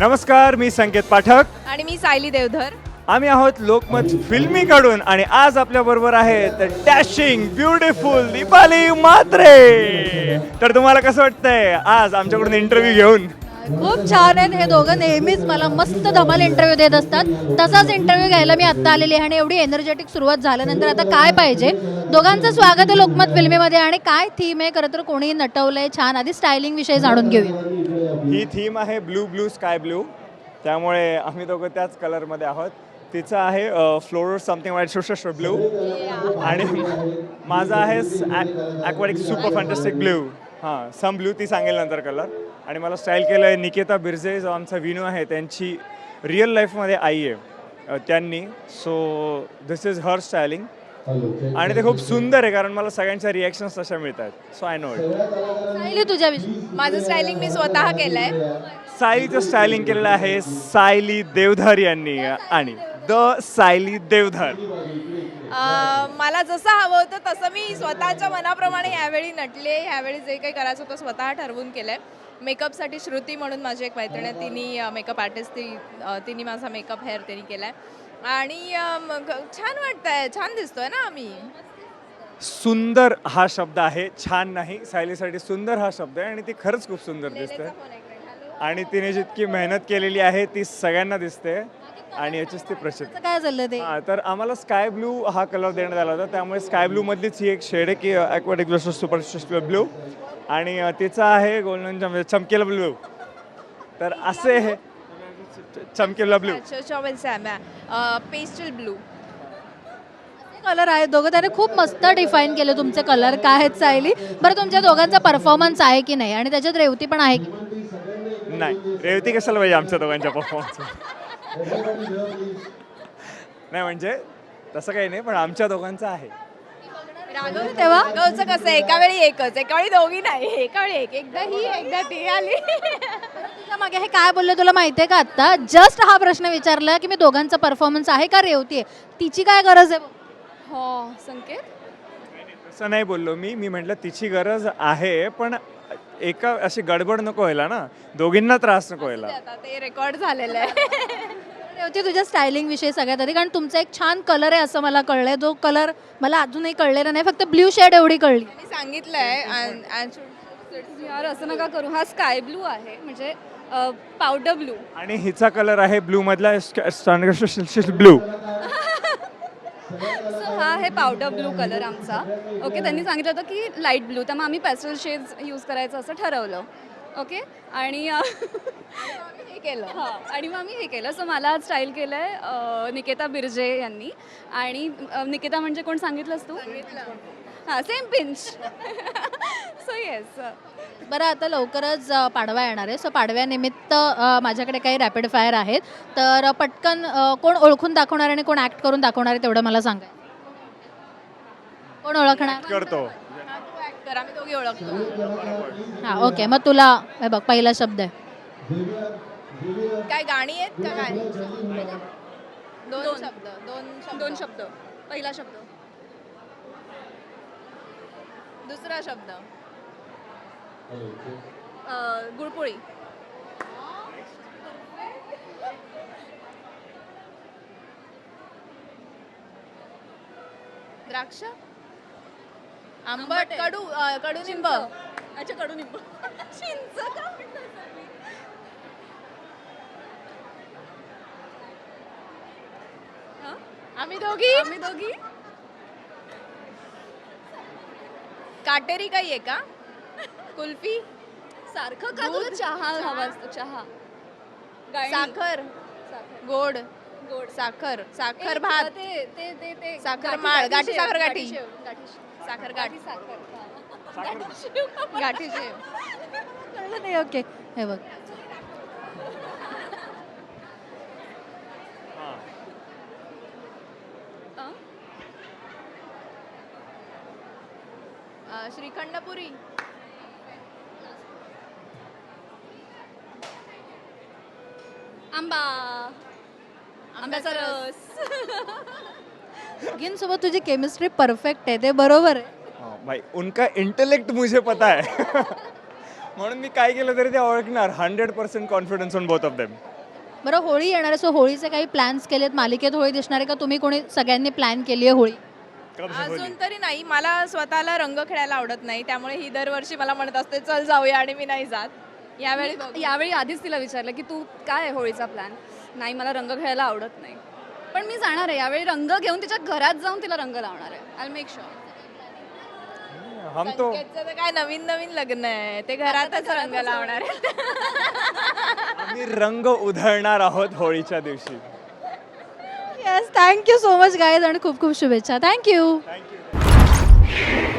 नमस्कार मी संकेत पाठक. आणि मी सायली देवधर. आम्ही आहोत लोकमत फिल्मीकडून आणि आज आपल्या बरोबर आहेत डॅशिंग ब्युटिफुल दीपाली म्हात्रे तर तुम्हाला कसं वाटतंय? आज आमच्याकडून इंटरव्ह्यू घेऊन. खूप छान आहेत हे दोघं. नेहमीच मला मस्त धमाल इंटरव्ह्यू देत असतात. तसाच इंटरव्ह्यू घ्यायला मी आत्ता आलेली आहे आणि एवढी एनर्जेटिक सुरुवात झाल्यानंतर आता काय पाहिजे? दोघांचं स्वागत आहे लोकमत फिल्मीमध्ये आणि काय थीम आहे? खरं तर कोणी नटवलंय. छान. आधी स्टायलिंग विषयी जाणून घेऊया. ही थीम आहे ब्लू ब्लू स्काय ब्लू त्यामुळे आम्ही दोघं त्याच कलरमध्ये आहोत. तिचं आहे फ्लोर समथिंग वाईट शोशो ब्लू आणि माझा आहे ॲक्वॅटिक सुपर फॅन्टॅस्टिक ब्लू हां सम ब्लू ती सांगेल नंतर कलर आणि मला स्टाईल केलं आहे निकेता बिर्जे जो आमचा विनू आहे त्यांची रिअल लाईफमध्ये आई आहे त्यांनी. So this is her styling आणि ते खूप सुंदर आहे कारण मला सगळ्यांच्या रिॲक्शन्स तशा मिळतात. सो आय नो इट तुझ्या माझं स्टायलिंग मी स्वतः केलंय. सायलीचं स्टायलिंग केलेलं आहे सायली देवधर यांनी आणि द सायली देवधर. मला जसं हवं होतं तसं मी स्वतःच्या मनाप्रमाणे ह्यावेळी नटले ह्यावेळी जे काही करायचं होतं स्वतः ठरवून केलंय. मेकअपसाठी श्रुती म्हणून माझी एक मैत्रीण आहे तिने मेकअप आर्टिस्ट ती तिने माझा मेकअप हेअर तिने केलाय. आणि मग छान वाटतंय छान दिसतोय ना आम्ही. सुंदर हा शब्द आहे छान नाही सायलीसाठी सुंदर हा शब्द आहे आणि ती खरंच खूप सुंदर दिसते. आणि तिने जितकी मेहनत केलेली आहे ती सगळ्यांना दिसते आणि याचीच ती प्रसिद्ध. काय चाललं ते? हा, तर आम्हाला स्काय ब्लू हा कलर देण्यात आला होता त्यामुळे स्काय ब्लू मधलीच ही एक शेड आहे की ॲक्वॅटिक ब्लू सुपर ब्लू. आणि अ, तिचा आहे गोल्डन चमकेला ब्लू. तर असे हे चमकेला ब्लू पेस्टल ब्लू कलर आहेत. दोघं त्याने खूप मस्त डिफाईन केले तुमचे कलर काय आहेत सायली? बरं तुमच्या दोघांचा परफॉर्मन्स आहे की नाही? आणि त्याच्यात रेवती पण आहे की नाही? रेवती कशाला पाहिजे आमच्या दोघांच्या परफॉर्मन्स नाही म्हणजे तसं काही नाही पण आमच्या दोघांचं आहे. राघव तेव्हा? राघवचं कसं आहे, एका वेळी एकच. एका वेळी दोघी नाही. एका वेळी एक. एकदा ही एकदा ती आली. तुझ्या मागे हे काय बोलले तुला माहितीये का आता जस्ट हा प्रश्न विचारला की मी दोघांचा परफॉर्मन्स आहे का रेवती आहे तिची काय गरज आहे हो संकेत तसं नाही बोललो मी मी म्हटलं तिची गरज आहे पण एका अशी गडबड नको व्हायला ना दोघींना त्रास नको व्हायला आता ते रेकॉर्ड झालेलं आहे रेवती तुझ्या स्टायलिंग विषयी सगळ्यात आधी कारण तुमचा एक छान कलर आहे असं मला कळलंय जो कलर मला अजूनही कळलेला नाही फक्त ब्ल्यू शेड एवढी कळली मी सांगितलंय and- यार असं नका करू हा स्काय ब्लू आहे म्हणजे पावडर ब्लू आणि हिचा कलर आहे ब्लू मधला ब्लू सो हा आहे पावडर ब्लू कलर आमचा. ओके त्यांनी सांगितलं होतं की लाइट ब्लू त्यामुळे आम्ही पॅस्टल शेड्स यूज करायचं असं ठरवलं. ओके आणि हे केलं. हा आणि मग आम्ही हे केलं. सो मला आज स्टाईल केलं आहे निकेता बिर्जे यांनी. आणि निकेता म्हणजे कोण सांगितलंस तू? हां सेम पिंच सो येस बरं आता लवकरच अ, पाडवा येणार आहे. सो पाडव्यानिमित्त अ, माझ्याकडे काही रॅपिड फायर आहेत. तर पटकन अ, कोण ओळखून दाखवणार आणि कोण ऍक्ट करून दाखवणार आहे तेवढं मला सांगा. कोण ओळखणार? करतो. तर आम्ही दोघी ओळखतो. हां ओके मग तुला हे बघ पहिला शब्द आहे. काय गाणी आहेत का काय? दोन. शब्द. दोन शब्द. दोन शब्द. पहिला शब्द. दुसरा शब्द. अ, गुळपोळी. द्राक्ष? आंबट कडू अं, कडुनिंब अच्छा कडुनिंब चिंच का? हं? आम्ही दोघी? आम्ही दोघी? काटेरी काही आहे का? कुल्फी? सारखं का तुला चहा हवा असतो? चहा. साखर. साखर. गोड. गोड. साखर. साखर भात. ते ते ते ते. साखर माळ, गाठी साखर गाठी. साखर गाठी साखर. गाठी शेव. कळलं नाही ओके. हे बघ. श्रीखंडपुरी. आंबा. आंब्याचा रस. दोघींसोबत तुझी केमिस्ट्री परफेक्ट आहे ते बरोबर आहे. हाँ, भाई उनका इंटेलेक्ट मुझे पता है. म्हणून मी काय केलं तरी ते ओळखणार. Hundred percent confidence on both of them बरं होळी येणार आहे सो होळीचे काही प्लॅन्स केलेत? मालिकेत होळी दिसणार आहे का? तुम्ही कोणी सगळ्यांनी प्लॅन केली आहे होळी? अजून तरी नाही. मला स्वतःला रंग खेळायला आवडत नाही. त्यामुळे ही दरवर्षी मला म्हणत असते चल जाऊया आणि मी नाही जात. यावेळी. यावेळी आधीच तिला विचारलं की तू काय आहे होळीचा प्लॅन नाही मला रंग खेळायला आवडत नाही. पण मी जाणार आहे. यावेळी रंग घेऊन तिच्या घरात जाऊन तिला रंग लावणार आहे. आय मेक शुअर हम तो संकेतचं तर काय नवीन नवीन लग्न आहे. ते घरातच रंग लावणार आहे. आम्ही रंग उधळणार आहोत होळीच्या दिवशी. Yes thank you so much guys आणि खूप खूप शुभेच्छा. Thank you thank you